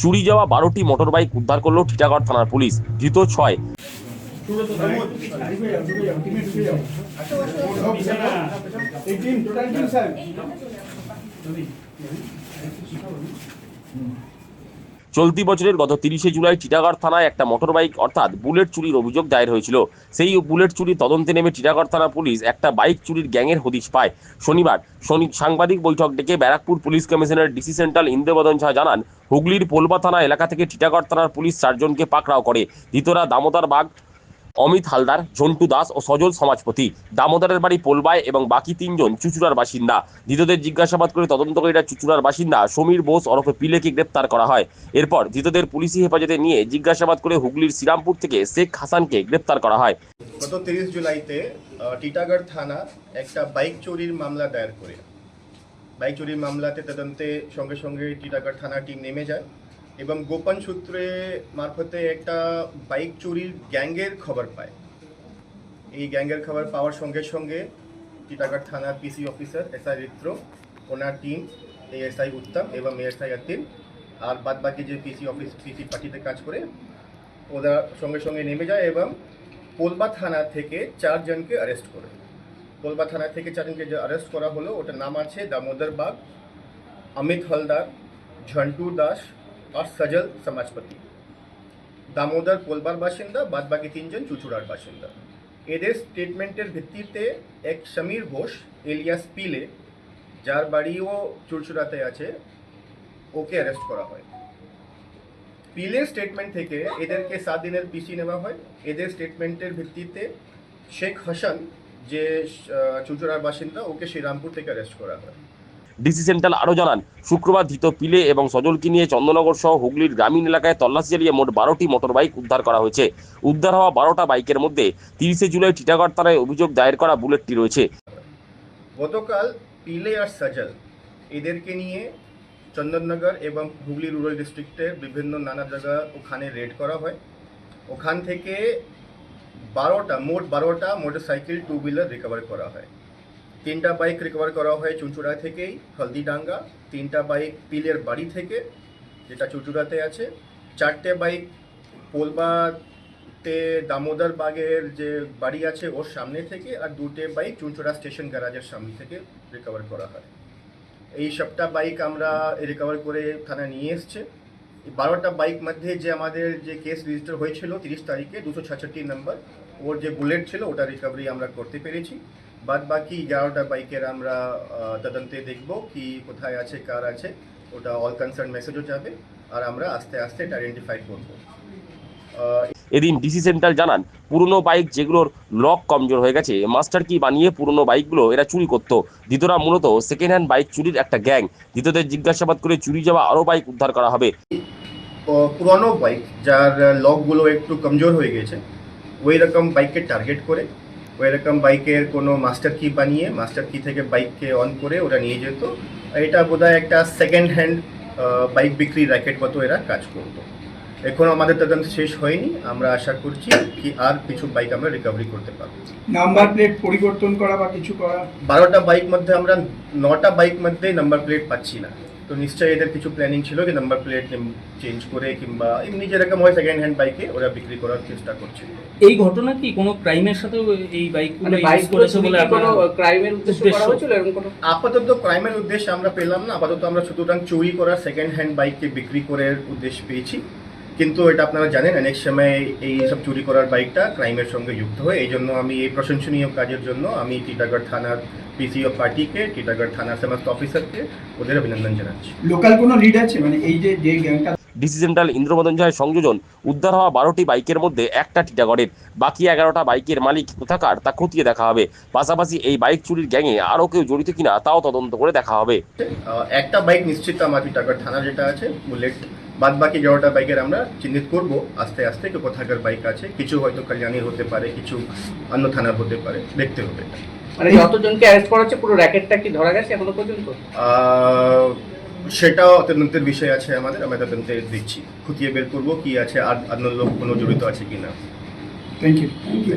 চুরি যাওয়া বারোটি মোটরবাইক উদ্ধার করল টিটাগড় থানার পুলিশ ধৃত ছয়। চলতি বছরের গত তিরিশে জুলাই টিটাগড় থানায় একটা মোটর বাইক অর্থাৎ বুলেট চুরির অভিযোগ দায়ের হয়েছিল। সেই বুলেট চুরি তদন্তে নেমে টিটাগড় থানা পুলিশ একটা বাইক চুরির গ্যাংয়ের হদিশ পায়। শনিবার শনি সাংবাদিক বৈঠক ডেকে Barrackpore police commissioner DC central Indrabadan Jha জানান, হুগলির পোলবা থানা এলাকা থেকে টিটাগড় থানার পুলিশ চারজনকে পাকড়াও করে। ধৃতরা দামোদার বাগ অমিত হালদার ঝন্টু দাস ও সজল সমাজপতি। দামোদরের বাড়ি পোলবায় এবং বাকি তিনজন চুচুড়ার বাসিন্দা। ধৃতদের জিজ্ঞাসাবাদ করে তদন্তকারীরা চুচুড়ার বাসিন্দা সমীর বোস ওরফে পিলেকে গ্রেপ্তার করা হয়। এরপর ধৃতদের পুলিশি হেফাজতে নিয়ে জিজ্ঞাসাবাদ করে হুগলির শ্রীরামপুর থেকে শেখ হাসানকে গ্রেপ্তার করা হয়। গত তিরিশ জুলাইতে টিটাগড় থানা একটা বাইক চুরির মামলা দায়ের করে। বাইক চুরির মামলাতে তদন্তে সঙ্গে সঙ্গে টিটাগড় থানা টিম নেমে যায়। এবং গোপন সূত্রে মারফতে একটা বাইক চুরির গ্যাংয়ের খবর পায়। এই গ্যাংয়ের খবর পাওয়ার সঙ্গে সঙ্গে টিটাগড় থানার পিসি অফিসার এসআই রিত্র, ওনার টিম এএসআই উত্তম এবং এএসআই আতিল আর বাদ বাকি যে পিসি অফিস পিসি পার্টিতে কাজ করে, ওরা সঙ্গে সঙ্গে নেমে যায় এবং পোলবা থানা থেকে চারজনকে অ্যারেস্ট করে। পোলবা থানা থেকে চারজনকে যে অ্যারেস্ট করা হলো, ওটার নাম আছে দামোদর বাগ, অমিত হলদার, ঝন্টু দাস আর সজল সমাজপতি দামোদর পোলবার বাসিন্দা বাদ বাকি তিনজন চুচুড়ার বাসিন্দা এদের স্টেটমেন্টের ভিত্তিতে এক সমীর ঘোষ এলিয়াস পিলে যার বাড়িও চুরচুড়াতে আছে ওকে অ্যারেস্ট করা হয় পিলের স্টেটমেন্ট থেকে এদেরকে সাত দিনের পিসি নেওয়া হয় এদের স্টেটমেন্টের ভিত্তিতে শেখ হাসান যে চুচুড়ার বাসিন্দা ওকে শ্রীরামপুর থেকে অ্যারেস্ট করা হয় ডিসি সেন্ট্রাল আরও জানান, শুক্রবার ধৃত পিলে এবং সজলকে নিয়ে চন্দননগর সহ হুগলির গ্রামীণ এলাকায় তল্লাশি চালিয়ে মোট বারোটি মোটরবাইক উদ্ধার করা হয়েছে। উদ্ধার হওয়া বারোটা বাইকের মধ্যে তিরিশে জুলাই টিটাগড় থানায় অভিযোগ দায়ের করা বুলেটটি রয়েছে। গতকাল পিলে আর সজল এদেরকে নিয়ে চন্দননগর এবং হুগলি রুরাল ডিস্ট্রিক্টের বিভিন্ন নানা জায়গা ওখানে রেড করা হয়। ওখান থেকে বারোটা, মোট বারোটা মোটরসাইকেল টু হুইলার রিকভার করা হয়। তিনটা বাইক রিকভার করা হয় চুঁচুড়া থেকেই, হলদিডাঙ্গা। তিনটা বাইক পিলের বাড়ি থেকে, যেটা চুঁচুড়াতে আছে। চারটে বাইক পোলবাতে দামোদর বাগের যে বাড়ি আছে ওর সামনে থেকে আর দুটে বাইক চুঁচুড়া স্টেশন গ্যারাজের সামনে থেকে রিকভার করা হয়। এই সবটা বাইক আমরা রিকভার করে থানায় নিয়ে এসছে। বারোটা বাইক মধ্যে যে আমাদের যে কেস রেজিস্টার হয়েছিল তিরিশ তারিখে দুশো ছাষট্টি নম্বর ওর যে বুলেট ছিল ওটা রিকভারি আমরা করতে পেরেছি। বাদ বাকি এগারোটা বাইকের আমরা তদন্তে দেখব কি কোথায় আছে কার আছে। ওটা অল কনসার্ন মেসেজও যাবে। আর আমরা আস্তে আস্তে এটা আইডেন্টিফাই করব। এদিন ডিসি সেন্ট্রাল জানান পুরনো বাইক যেগুলোর লক কমজোর হয়ে গেছে মাস্টার কি বানিয়ে পুরনো বাইকগুলো এরা চুরি করতো। দ্বিতীয়রা মূলত সেকেন্ড হ্যান্ড বাইক চুরির একটা গ্যাং দ্বিতীয়দের জিজ্ঞাসাবাদ করে চুরি যাওয়া আরও বাইক উদ্ধার করা হবে। পুরনো বাইক যার লকগুলো একটু কমজোর হয়ে গেছে ওই রকম বাইককে টার্গেট করে ওই রকম বাইকের কোনো মাস্টার কি বানিয়ে মাস্টার কি থেকে বাইককে অন করে ওরা নিয়ে যেত। এটা বোধহয় একটা সেকেন্ড হ্যান্ড বাইক বিক্রি র্যাকেট মতো এরা কাজ করতো। এখন আমাদের তদন্ত শেষ হয়নি। আমরা আশা করছি কি আর কিছু বাইক আমরা রিকভারি করতে পারব। নাম্বার প্লেট পরিবর্তন করা বা কিছু করা? বারোটা বাইক মধ্যে আমরা নটা বাইক মধ্যে নাম্বার প্লেট পাচ্ছি না। তো নিশ্চয়ই এদের কিছু প্ল্যানিং ছিল কি নাম্বার প্লেট চেঞ্জ করে কিংবা এমনি যেরকম হয় সেকেন্ড হ্যান্ড বাইকে ওরা বিক্রি করার চেষ্টা করছে। এই ঘটনা কি কোনো ক্রাইমের সাথে এই বাইকগুলো মানে ইউজ করেছে বলে কোনো ক্রাইমের উদ্দেশ্য? করা হয়েছিল? এরকম কোনো? আপাতত ক্রাইমের উদ্দেশ্যে আমরা পেলাম না আপাতত আমরা সুতরাং চুরি করা সেকেন্ড হ্যান্ড বাইককে বিক্রি করার উদ্দেশ্য পেয়েছি। কিন্তু এটা আপনারা জানেন অনেক সময় এই সব চুরি করার বাইকটা ক্রাইমের সঙ্গে যুক্ত হয় এই জন্য আমি এই প্রশংসনীয় কাজের জন্য আমি টিটাগড় থানার পিসিও পার্টিকে টিটাগড় থানার সমস্ত অফিসারকে ওদের অভিনন্দন জানাচ্ছি। লোকাল কোনো লিড আছে? মানে এই যে যে গ্যাংটা ডিসি সেন্ট্রাল ইন্দ্রমদন জয় সংযোজন উদ্ধার হওয়া বারোটি বাইকের মধ্যে একটা টিটাগড়ের। বাকি এগারোটা বাইকের মালিক কোথাকার তা খতিয়ে দেখা হবে। পাশাপাশি এই বাইক চুরির গ্যাংয়ে আরও কেউ জড়িত কিনা তাও তদন্ত করে দেখা হবে। একটা বাইক নিশ্চিত আমার টিটাগড় থানা যেটা আছে বুলেট বাদ বাকি এগারোটা বাইকের আমরা চিহ্নিত করব। আস্তে আস্তে কি কোথাকার বাইক আছে কিছু হয়তো কল্যাণীর হতে পারে কিছু অন্য থানার হতে পারে দেখতে হবে। মানে যতজনকে অ্যারেস্ট করা হচ্ছে পুরো র্যাকেটটা কি ধরা গেছে এখনও পর্যন্ত? সেটাও তদন্তের বিষয় আছে আমাদের আমরা তদন্তে দিচ্ছি। খুঁটিয়ে বের করব কি আছে আর অন্য লোক কোনো জড়িত আছে কিনা। Thank you thank you